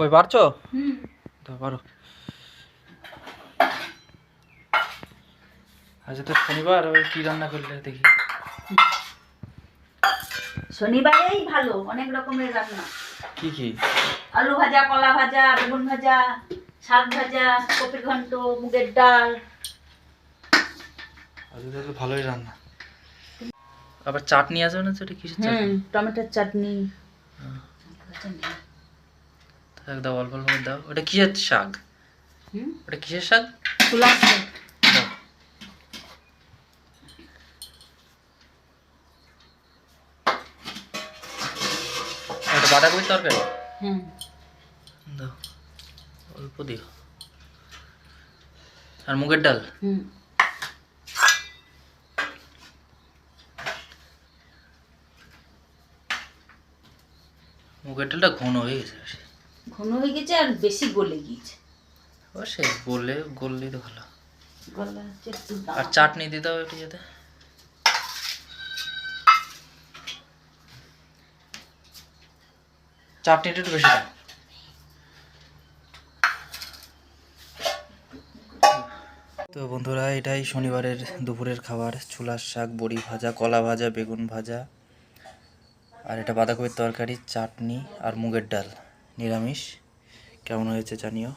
কই পারছ হুম পারো আচ্ছা তো শনিবার ওই কি রান্না করলে দেখি শনিবারেই ভালো অনেক রকমের রান্না। কি কি? আলু ভাজা কলা ভাজা বেগুন ভাজা শাক ভাজা কপির ঘন্ট মুগের ডাল। তো ভালোই রান্না। আবার চাটনি আছে না সেটা কিসের চাটনি? টমেটোর চাটনি। থাক দাও অল্প অল্প করে দাও। ওটা কিসের শাক? হুম? ওটা কিসের শাক? তুলা শাক। ওটা বাঁধাকপির তরকারি? হুম। দাও অল্প দিও। আর মুগের ডাল? হুম। মুগের ডালটা ঘন হয়ে গেছে। ঘন হয়ে গেছে আর বেশি গলে গিয়েছে। ও সে বললে গললেই তো ভালো। গলা আর চাটনি দিতে হবে একটু যাতে চাটনিটা একটু বেশি দাও। তো বন্ধুরা এটাই শনিবারের দুপুরের খাবার। ছোলার শাক বড়ি ভাজা কলা ভাজা বেগুন ভাজা। আর এটা বাঁধাকপির তরকারি চাটনি আর মুগের ডাল। নিরামিষ কেমন হয়েছে জানিও